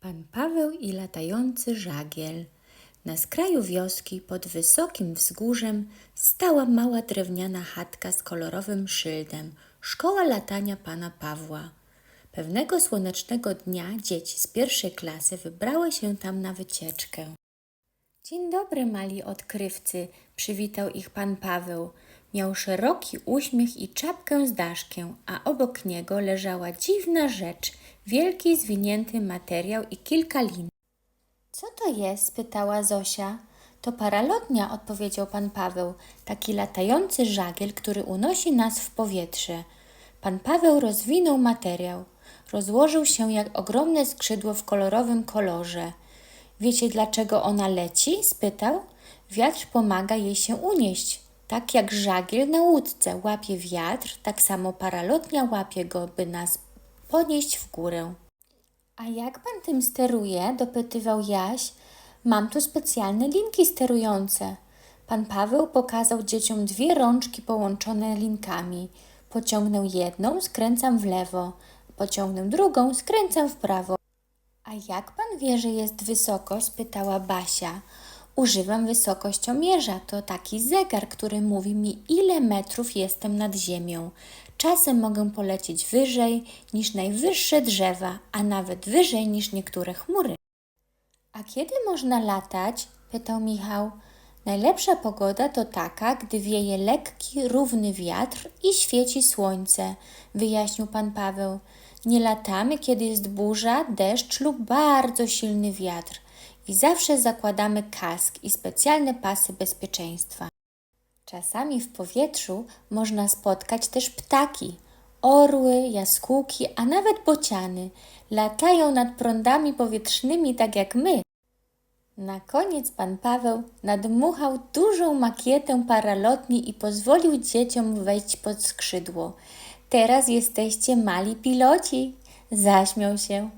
Pan Paweł i latający żagiel. Na skraju wioski, pod wysokim wzgórzem, stała mała drewniana chatka z kolorowym szyldem Szkoła latania pana Pawła. Pewnego słonecznego dnia dzieci z pierwszej klasy wybrały się tam na wycieczkę. Dzień dobry, mali odkrywcy, przywitał ich pan Paweł. Miał szeroki uśmiech i czapkę z daszkiem, a obok niego leżała dziwna rzecz, wielki zwinięty materiał i kilka lin. Co to jest? spytała Zosia. To paralotnia, odpowiedział pan Paweł, taki latający żagiel, który unosi nas w powietrze. Pan Paweł rozwinął materiał. Rozłożył się jak ogromne skrzydło w kolorowym kolorze. Wiecie, dlaczego ona leci? spytał. Wiatr pomaga jej się unieść. Tak jak żagiel na łódce łapie wiatr, tak samo paralotnia łapie go, by nas podnieść w górę. A jak pan tym steruje? dopytywał Jaś. Mam tu specjalne linki sterujące. Pan Paweł pokazał dzieciom dwie rączki połączone linkami. Pociągnę jedną, skręcam w lewo. Pociągnę drugą, skręcam w prawo. A jak pan wie, że jest wysoko? spytała Basia. Używam wysokościomierza. To taki zegar, który mówi mi, ile metrów jestem nad ziemią. Czasem mogę polecieć wyżej niż najwyższe drzewa, a nawet wyżej niż niektóre chmury. A kiedy można latać? pytał Michał. Najlepsza pogoda to taka, gdy wieje lekki, równy wiatr i świeci słońce, wyjaśnił pan Paweł. Nie latamy, kiedy jest burza, deszcz lub bardzo silny wiatr i zawsze zakładamy kask i specjalne pasy bezpieczeństwa. Czasami w powietrzu można spotkać też ptaki. Orły, jaskółki, a nawet bociany latają nad prądami powietrznymi tak jak my. Na koniec pan Paweł nadmuchał dużą makietę paralotni i pozwolił dzieciom wejść pod skrzydło. Teraz jesteście mali piloci, zaśmiał się.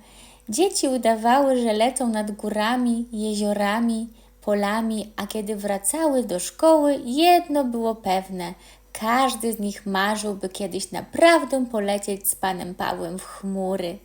Dzieci udawały, że lecą nad górami, jeziorami, polami, a kiedy wracały do szkoły, jedno było pewne: każdy z nich marzył, by kiedyś naprawdę polecieć z panem Pawłem w chmury.